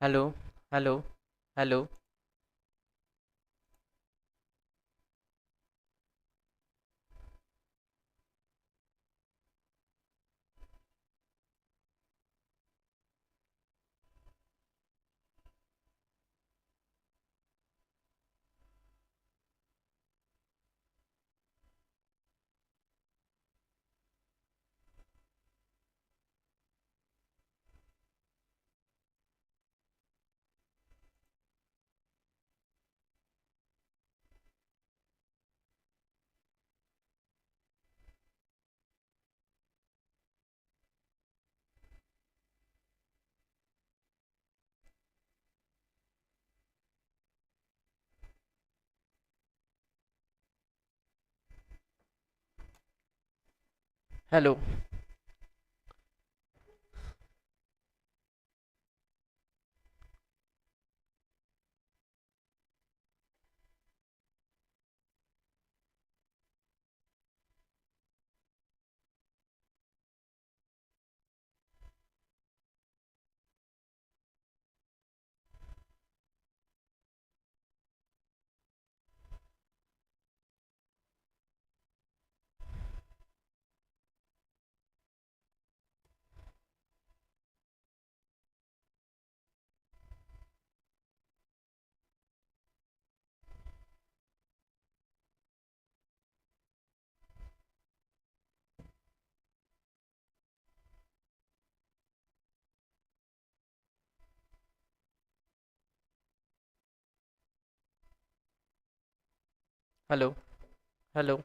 hello? Hello? Hello? hello. hello? Hello?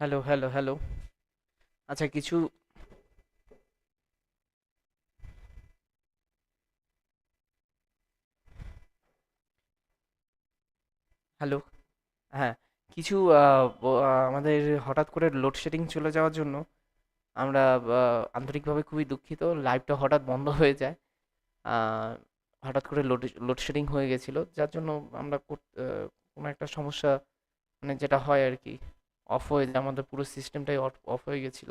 Hello hello hello আচ্ছা কিছু hello হ্যাঁ কিছু আমাদের হঠাৎ করে লোডশেডিং চলে যাওয়ার জন্য আমরা আন্তরিকভাবে খুবই দুঃখিত। লাইভটা হঠাৎ বন্ধ হয়ে যায়। হঠাৎ করে লোড লোডশেডিং হয়ে গেছিল। যার জন্য আমরা কোনো একটা সমস্যা মানে যেটা হয় আর কি। অফ হয়ে যায়, আমাদের পুরো সিস্টেমটাই অফ হয়ে গেছিল।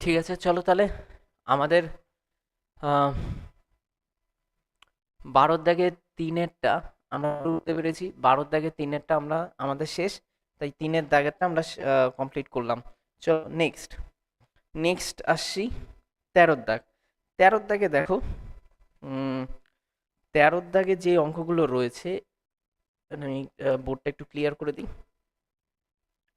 ঠিক আছে, চলো তাহলে আমাদের বারোর দাগে তিনেরটা আমরা করতে পেরেছি। বারোর দাগে তিনেরটা আমরা, আমাদের শেষ। তাই তিনের দাগেরটা আমরা কমপ্লিট করলাম। চলো নেক্সট নেক্সট আসছি তেরোর দাগ। তেরোর দাগে দেখো তেরোর দাগে যে অঙ্কগুলো রয়েছে আমি বোর্ডটা একটু ক্লিয়ার করে দিই।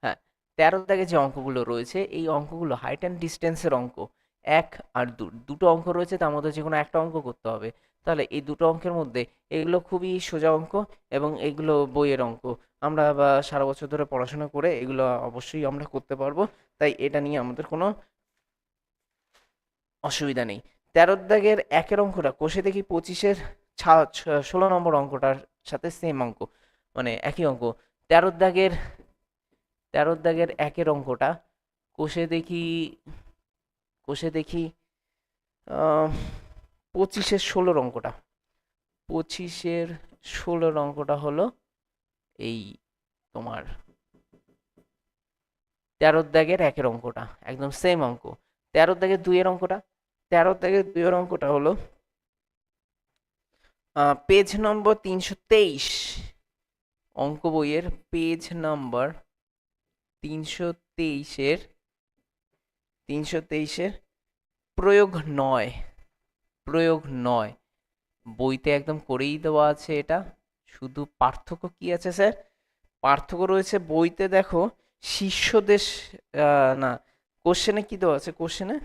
হ্যাঁ তেরোর দাগে যে অঙ্কগুলো রয়েছে, এই অঙ্কগুলো হাইট অ্যান্ড ডিস্টেন্সের অঙ্ক। এক আর দু, দুটো অঙ্ক রয়েছে, তার মধ্যে যে কোনো একটা অঙ্ক করতে হবে। তাহলে এই দুটো অঙ্কের মধ্যে এগুলো খুবই সোজা অঙ্ক এবং এগুলো বইয়ের অঙ্ক। আমরা বা সারা বছর ধরে পড়াশোনা করে এগুলো অবশ্যই আমরা করতে পারব, তাই এটা নিয়ে আমাদের কোনো অসুবিধা নেই। তেরোর দাগের একের অঙ্কটা কষে দেখি পঁচিশের ষোলো নম্বর অঙ্কটার সাথে সেম অঙ্ক মানে একই অঙ্ক। তেরোর দাগের তেরোর দাগের একের অঙ্কটা কোষে দেখি কোষে দেখি পঁচিশের ষোলোর অঙ্কটা। পঁচিশের ষোলোর অঙ্কটা হলো এই তোমার তেরোর দাগের একের অঙ্কটা, একদম সেম অঙ্ক। তেরোর দাগের দুইয়ের অঙ্কটা, তেরোর দাগের দুইয়ের অঙ্কটা হলো পেজ নম্বর তিনশো তেইশ। অঙ্ক বইয়ের পেজ নম্বর তিনশো তেইশের তিনশো তেইশের প্রয়োগ নয় প্রয়োগ নয়। বইতে একদম করেই দেওয়া আছে এটা। শুধু পার্থক্য কি আছে, স্যার? পার্থক্য রয়েছে বইতে দেখো শীর্ষ দেশ না কোশ্চেনে কি দেওয়া আছে? কোশ্চেনে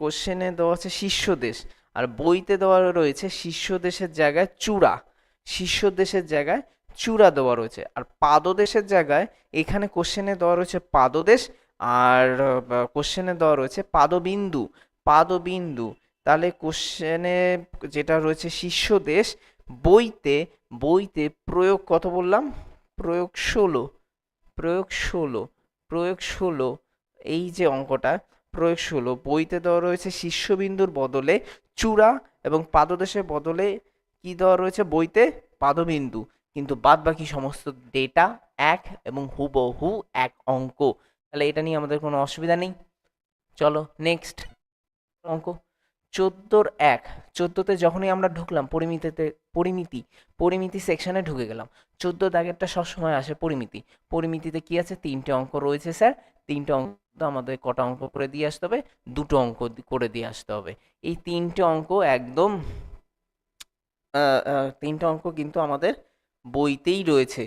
কোশ্চেনে দেওয়া আছে শীর্ষ দেশ আর বইতে দেওয়া রয়েছে শীর্ষ দেশের জায়গায় চূড়া। শীর্ষ দেশের জায়গায় চূড়া দেওয়া রয়েছে। আর পাদদেশের জায়গায় এখানে কোশ্চেনে দেওয়া রয়েছে পাদদেশ। আর কোশ্চেনে দেওয়া রয়েছে পাদবিন্দু পাদবিন্দু। তাহলে কোশ্চেনে যেটা রয়েছে শীর্ষ দেশ, বইতে বইতে প্রয়োগ কত বললাম? প্রয়োগ ষোলো প্রয়োগ ষোলো প্রয়োগ ষোলো, এই যে অঙ্কটা, প্রয়োগ ষোলো। বইতে দেওয়া রয়েছে শীর্ষবিন্দুর বদলে চূড়া এবং পাদদেশের বদলে কি দেওয়া রয়েছে? বইতে পাদবিন্দু। কিন্তু বাদ বাকি সমস্ত ডেটা এক এবং হুবহু এক অঙ্ক। তাহলে এটা নিয়ে আমাদের কোনো অসুবিধা নেই। চলো নেক্সট অঙ্ক। চোদ্দোর এক, চোদ্দোতে যখনই আমরা ঢুকলাম পরিমিতিতে, পরিমিতি পরিমিতি সেকশনে ঢুকে গেলাম। চোদ্দ দাগেরটা সবসময় আসে পরিমিতি। পরিমিতিতে কি আছে? তিনটে অঙ্ক রয়েছে স্যার। তিনটে অঙ্ক আমাদের কটা অঙ্ক করে দিয়ে আসতে হবে। দুটো অঙ্ক করে দিয়ে আসতে হবে। এই তিনটে অঙ্ক একদম তিনটে অঙ্ক কিন্তু আমাদের বইতেই রয়েছে।